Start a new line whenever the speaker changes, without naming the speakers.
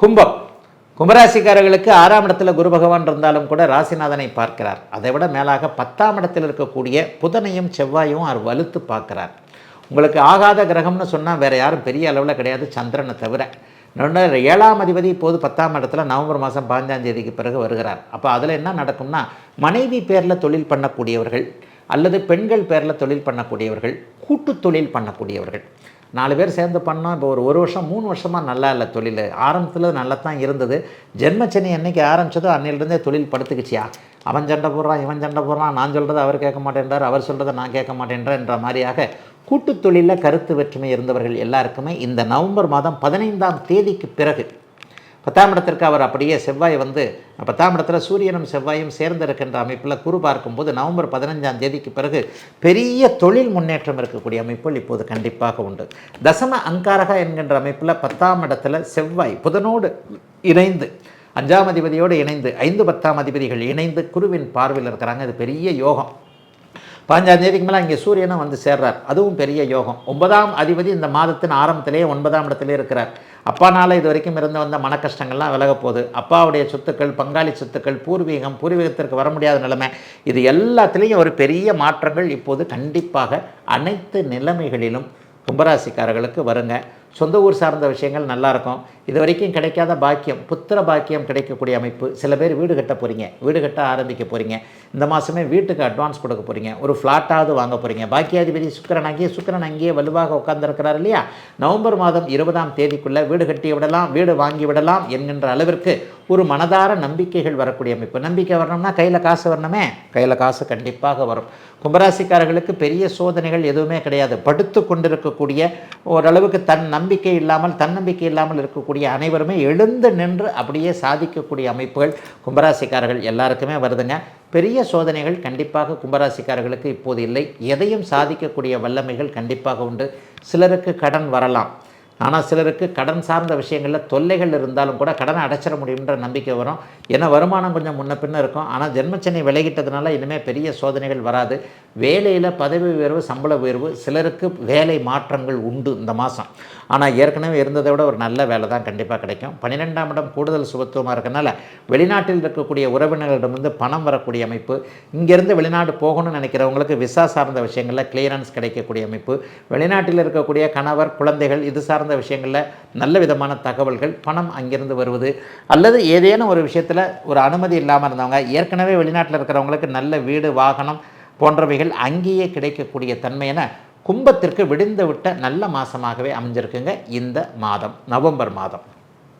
கும்பம். கும்பராசிக்காரர்களுக்கு ஆறாம் இடத்துல குரு பகவான் இருந்தாலும் கூட ராசிநாதனை பார்க்கிறார். அதை விட மேலாக பத்தாம் இடத்தில் இருக்கக்கூடிய புதனையும் செவ்வாயும் அவர் வலுத்து பார்க்கிறார். உங்களுக்கு ஆகாத கிரகம்னு சொன்னால் வேறு யாரும் பெரிய அளவில் கிடையாது சந்திரனை தவிர. இன்னொன்று ஏழாம் அதிபதி இப்போது பத்தாம் இடத்துல நவம்பர் மாதம் பதினஞ்சாம் தேதிக்கு பிறகு வருகிறார். அப்போ அதில் என்ன நடக்கும்னா மனைவி பேரில் தொழில் பண்ணக்கூடியவர்கள் அல்லது பெண்கள் பேரில் தொழில் பண்ணக்கூடியவர்கள் கூட்டு தொழில் பண்ணக்கூடியவர்கள். நாலு பேர் சேர்ந்து பண்ணோம். இப்போ ஒரு ஒரு வருஷம் மூணு வருஷமாக நல்லா இல்லை தொழில். ஆரம்பத்தில் நல்லா தான் இருந்தது. ஜென்மச்சனி என்றைக்கு ஆரம்பிச்சதோ அன்னையிலிருந்தே தொழில் படுத்துக்குச்சியா. அவன் சண்டை போடுறான் இவன் சண்டை போடுறான் நான் சொல்கிறத அவர் கேட்க மாட்டேன்றார் அவர் சொல்கிறத நான் கேட்க மாட்டேன்றேன் என்ற மாதிரியாக கூட்டுத் தொழிலில் கருத்து வேற்றுமை இருந்தவர்கள் எல்லாருக்குமே இந்த நவம்பர் மாதம் பதினைந்தாம் தேதிக்கு பிறகு பத்தாம் இடத்திற்கு அவர் அப்படியே செவ்வாய் வந்து பத்தாம் இடத்துல சூரியனும் செவ்வாயும் சேர்ந்திருக்கின்ற அமைப்பில் குரு பார்க்கும்போது நவம்பர் பதினஞ்சாம் தேதிக்கு பிறகு பெரிய தொழில் முன்னேற்றம் இருக்கக்கூடிய அமைப்புகள் இப்போது கண்டிப்பாக உண்டு. தசம அங்காரகா என்கின்ற அமைப்பில் பத்தாம் இடத்துல செவ்வாய் புதனோடு இணைந்து அஞ்சாம் அதிபதியோடு இணைந்து ஐந்து பத்தாம் அதிபதிகள் இணைந்து குருவின் பார்வையில் இருக்கிறாங்க. இது பெரிய யோகம். பதினஞ்சாம் தேதிக்கு மேலே இங்கே சூரியனும் வந்து சேர்றார். அதுவும் பெரிய யோகம். ஒன்பதாம் அதிபதி இந்த மாதத்தின் ஆரம்பத்திலேயே ஒன்பதாம் இடத்திலே இருக்கிறார். அப்பானால் இது வரைக்கும் இருந்து வந்த மன கஷ்டங்கள்லாம் விலக போகுது. அப்பாவுடைய சொத்துக்கள் பங்காளி சொத்துக்கள் பூர்வீகம் பூர்வீகத்திற்கு வர முடியாத நிலைமை இது எல்லாத்துலேயும் ஒரு பெரிய மாற்றங்கள் இப்போது கண்டிப்பாக அனைத்து நிலைமைகளிலும் கும்பராசிக்காரர்களுக்கு வருங்க. சொந்த ஊர் சார்ந்த விஷயங்கள் நல்லாயிருக்கும் இது வரைக்கும் கிடைக்காத பாக்கியம் புத்திர பாக்கியம் கிடைக்கக்கூடிய அமைப்பு. சில பேர் வீடு கட்ட போகிறீங்க வீடு கட்ட ஆரம்பிக்க போகிறீங்க இந்த மாதமே வீட்டுக்கு அட்வான்ஸ் கொடுக்க போகிறீங்க ஒரு ஃப்ளாட்டாவது வாங்க போகிறீங்க பாக்கியாதிபதி சுக்கரன் அங்கேயே சுக்கரன் அங்கேயே வலுவாக உட்கார்ந்துருக்கிறார் இல்லையா? நவம்பர் மாதம் இருபதாம் தேதிக்குள்ளே வீடு கட்டி விடலாம் வீடு வாங்கி விடலாம் என்கின்ற அளவிற்கு ஒரு மனதார நம்பிக்கைகள் வரக்கூடிய அமைப்பு. நம்பிக்கை வரணும்னா கையில் காசு வரணுமே? கையில் காசு கண்டிப்பாக வரும். கும்பராசிக்காரர்களுக்கு பெரிய சோதனைகள் எதுவுமே கிடையாது. படுத்து கொண்டிருக்கக்கூடிய ஓரளவுக்கு தன் நம்பிக்கை இல்லாமல் தன்னம்பிக்கை இல்லாமல் இருக்கக்கூடிய அனைவருமே எழுந்து நின்று அப்படியே சாதிக்கக்கூடிய அமைப்புகள் கும்பராசிக்காரர்கள் எல்லாருக்குமே வருதுங்க. பெரிய சோதனைகள் கண்டிப்பாக கும்பராசிக்காரர்களுக்கு இப்போது இல்லை. எதையும் சாதிக்கக்கூடிய வல்லமைகள் கண்டிப்பாக உண்டு. சிலருக்கு கடன் வரலாம். ஆனால் சிலருக்கு கடன் சார்ந்த விஷயங்களில் தொல்லைகள் இருந்தாலும் கூட கடனை அடைச்சிட முடியுன்ற நம்பிக்கை வரும். ஏன்னா வருமானம் கொஞ்சம் முன்ன பின்ன இருக்கும். ஆனால் ஜென்மச்சனை விலகிட்டதுனால இனிமேல் பெரிய சோதனைகள் வராது. வேலையில் பதவி உயர்வு சம்பள உயர்வு சிலருக்கு வேலை மாற்றங்கள் உண்டு இந்த மாதம். ஆனால் ஏற்கனவே இருந்ததை விட ஒரு நல்ல வேலை தான் கண்டிப்பாக கிடைக்கும். பன்னிரெண்டாம் இடம் கூடுதல் சுபத்துவமாக இருக்கனால வெளிநாட்டில் இருக்கக்கூடிய உறவினர்களிடமிருந்து பணம் வரக்கூடிய அமைப்பு இங்கேருந்து வெளிநாடு போகணும்னு நினைக்கிறவங்களுக்கு விசா சார்ந்த விஷயங்களில் கிளியரன்ஸ் கிடைக்கக்கூடிய அமைப்பு வெளிநாட்டில் இருக்கக்கூடிய கணவர் குழந்தைகள் இது சார்ந்த சார்ந்த விஷயங்களில் நல்ல விதமான தகவல்கள் பணம் அங்கிருந்து வருவது அல்லது ஏதேனும் ஒரு விஷயத்தில் ஒரு அனுமதி இல்லாமல் இருந்தவங்க ஏற்கனவே வெளிநாட்டில் இருக்கிறவங்களுக்கு நல்ல வீடு வாகனம் போன்றவைகள் அங்கேயே கிடைக்கக்கூடிய தன்மையென கும்பத்திற்கு விடிந்து விட்ட நல்ல மாதமாகவே அமைஞ்சிருக்குங்க இந்த மாதம் நவம்பர் மாதம்.